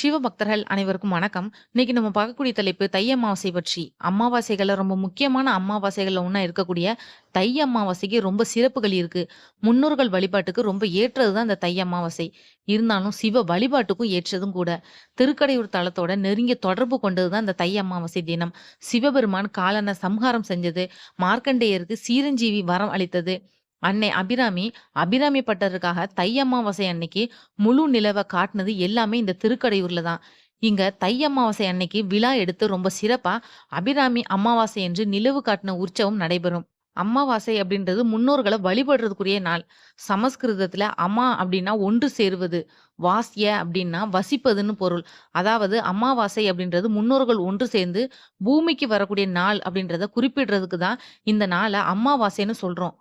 சிவபக்தர்கள் அனைவருக்கும் வணக்கம். இன்னைக்கு நம்ம பார்க்கக்கூடிய தலைப்பு தை அமாவாசை பற்றி. அமாவாசைகள்ல ரொம்ப முக்கியமான அமாவாசைகள்ல ஒன்றா இருக்கக்கூடிய தை அமாவாசைக்கு ரொம்ப சிறப்புகள் இருக்கு. முன்னோர்கள் வழிபாட்டுக்கு ரொம்ப ஏற்றது தான் இந்த தை அமாவாசை. இருந்தாலும் சிவ வழிபாட்டுக்கும் ஏற்றதும் கூட. திருக்கடையூர் தலத்தோட நெருங்கிய தொடர்பு கொண்டது தான் இந்த தை அமாவாசை தினம். சிவபெருமான் காலனை சம்ஹாரம் செஞ்சது, மார்க்கண்டேயருக்கு சீரஞ்சீவி வரம் அளித்தது, அன்னை அபிராமி அபிராமி பட்டருக்காக தை அமாவாசை அன்னைக்கு முழு நிலவை காட்டினது எல்லாமே இந்த திருக்கடையூர்ல தான். இங்க தை அமாவாசை அன்னைக்கு விழா எடுத்து ரொம்ப சிறப்பா அபிராமி அமாவாசை என்று நிலவு காட்டின உற்சவம் நடைபெறும். அமாவாசை அப்படின்றது முன்னோர்களை வழிபடுறதுக்குரிய நாள். சமஸ்கிருதத்துல அம்மா அப்படின்னா ஒன்று சேருவது. வாசிய அப்படின்னா வசிப்பதுன்னு பொருள். அதாவது அமாவாசை அப்படின்றது முன்னோர்கள் ஒன்று சேர்ந்து பூமிக்கு வரக்கூடிய நாள் அப்படின்றத குறிப்பிடுறதுக்கு தான் இந்த நாளை அமாவாசைன்னு சொல்றோம்.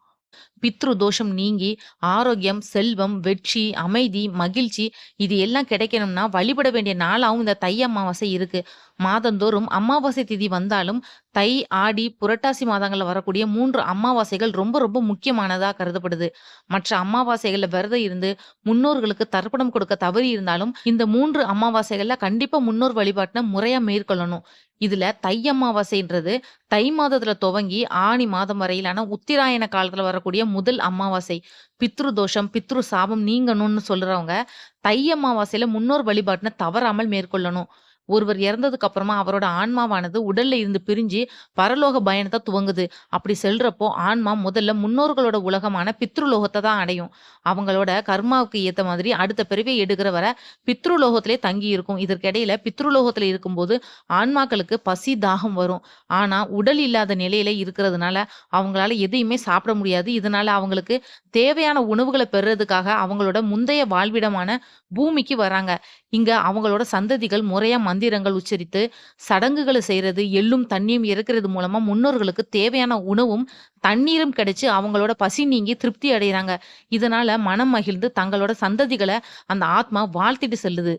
பித்ரு தோஷம் நீங்கி ஆரோக்கியம், செல்வம், வெற்றி, அமைதி, மகிழ்ச்சி இது எல்லாம் கிடைக்கணும்னா வழிபட வேண்டிய நாளாகவும் இந்த தை அமாவாசை இருக்கு. மாதந்தோறும் அமாவாசை திதி வந்தாலும் தை, ஆடி, புரட்டாசி மாதங்கள்ல வரக்கூடிய மூன்று அமாவாசைகள் ரொம்ப ரொம்ப முக்கியமானதா கருதப்படுது. மற்ற அமாவாசைகள்ல விரதம் இருந்து முன்னோர்களுக்கு தர்ப்பணம் கொடுக்க தவறி இருந்தாலும் இந்த மூன்று அமாவாசைகள்ல கண்டிப்பா முன்னோர் வழிபாட்டின முறையா மேற்கொள்ளணும். இதுல தை அமாவாசைன்றது தை மாதத்துல துவங்கி ஆனி மாதம் வரையிலான உத்திராயண காலத்துல வரக்கூடிய முதல் அமாவாசை. பித்ரு தோஷம், பித்ரு சாபம் நீங்கணும்னு சொல்றவங்க தை அமாவாசையில முன்னோர் வழிபாட்டின தவறாமல் மேற்கொள்ளணும். ஒருவர் இறந்ததுக்கு அப்புறமா அவரோட ஆன்மாவானது உடல்ல இருந்து பிரிஞ்சு பரலோக பயணத்தை துவங்குது. அப்படி செல்றப்போ ஆன்மா முதல்ல முன்னோர்களோட உலகமான பித்ருலோகத்தை தான் அடையும். அவங்களோட கர்மாவுக்கு ஏத்த மாதிரி அடுத்த பிறவி எடுக்கிற வரை பித்ருலோகத்திலே தங்கி இருக்கும். இதற்கிடையில பித்ருலோகத்துல இருக்கும்போது ஆன்மாக்களுக்கு பசி, தாகம் வரும். ஆனா உடல் இல்லாத நிலையில இருக்கிறதுனால அவங்களால எதையுமே சாப்பிட முடியாது. இதனால அவங்களுக்கு தேவையான உணவுகளை பெறுறதுக்காக அவங்களோட முந்தைய வாழ்விடமான பூமிக்கு வராங்க. இங்க அவங்களோட சந்ததிகள் முறையா மந்திரங்கள் உச்சரித்து, சடங்குகளை செய்யறது எள்ளும் தண்ணியும் இறக்குறது மூலமா முன்னோர்களுக்கு தேவையான உணவும், தண்ணீரும் கிடைச்சு அவங்களோட பசி நீங்கி திருப்தி அடைகிறாங்க இதனால மனம் மகிழ்ந்து தங்களோட சந்ததிகளை அந்த ஆத்மா வாழ்த்திட்டு செல்லுது.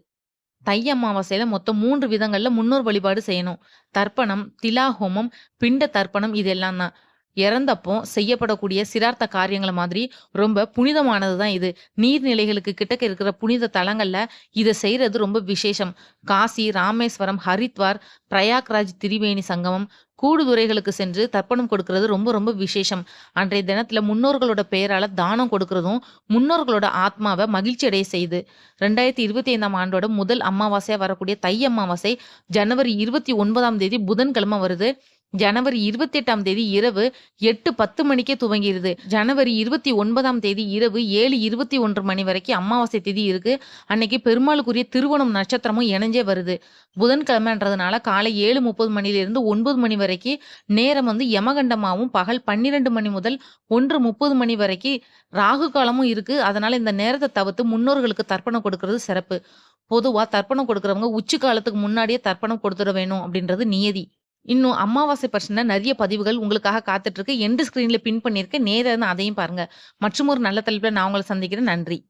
தை அமாவாசையில மொத்தம் மூன்று விதங்கள்ல முன்னோர் வழிபாடு செய்யணும். தர்ப்பணம், திலா ஹோமம், பிண்ட தர்ப்பணம் இதெல்லாம் தான். இறந்தப்போ செய்யப்படக்கூடிய சிரார்த்த காரியங்களை மாதிரி ரொம்ப புனிதமானது தான் இது. நீர்நிலைகளுக்கு கிட்டக்க இருக்கிற புனித தலங்களில் இதை செய்கிறது ரொம்ப விசேஷம். காசி, ராமேஸ்வரம், ஹரித்வார், பிரயாக்ராஜ் திரிவேணி சங்கமம், கூடுதுறைகளுக்கு சென்று தர்ப்பணம் கொடுக்கறது ரொம்ப ரொம்ப விசேஷம். அன்றைய தினத்துல முன்னோர்களோட பெயரால தானம் கொடுக்கறதும் முன்னோர்களோட ஆத்மாவை மகிழ்ச்சி அடைய செய்து ரெண்டாயிரத்தி இருபத்தி ஐந்தாம் ஆண்டோட முதல் அமாவாசையா வரக்கூடிய தை அமாவாசை ஜனவரி 29ஆம் தேதி புதன்கிழமை வருது. ஜனவரி 28ஆம் தேதி இரவு 8:10 மணிக்கே துவங்கிடுது ஜனவரி 29ஆம் தேதி இரவு 7:21 மணி வரைக்கும் அமாவாசை தேதி இருக்கு. அன்னைக்கு பெருமாளுக்குரிய திருவோணம் நட்சத்திரமும் இணைஞ்சே வருது. புதன்கிழமைன்றதுனால காலை ஏழு முப்பது மணிலிருந்து ஒன்பது மணி வரைக்கும் நேரம் வந்து யமகண்டமாகவும் பகல் 12 மணி முதல் 1:30 மணி வரைக்கும் ராகு காலமும் இருக்கு. அதனால இந்த நேரத்தை தவிர்த்து முன்னோர்களுக்கு தர்ப்பணம் கொடுக்கறது சிறப்பு. பொதுவாக தர்ப்பணம் கொடுக்குறவங்க உச்சி காலத்துக்கு முன்னாடியே தர்ப்பணம் கொடுத்துட வேணும் அப்படின்றது நியதி. இன்னும் அமாவாசை பற்றின நிறைய பதிவுகள் உங்களுக்காக காத்துட்டு இருக்கு. ஸ்க்ரீனில் பின் பண்ணியிருக்கேன். நேராக இருந்தா அதையும் பாருங்க. மற்றுமொரு நல்ல தலைப்புல நான் உங்களை சந்திக்கிறேன். நன்றி.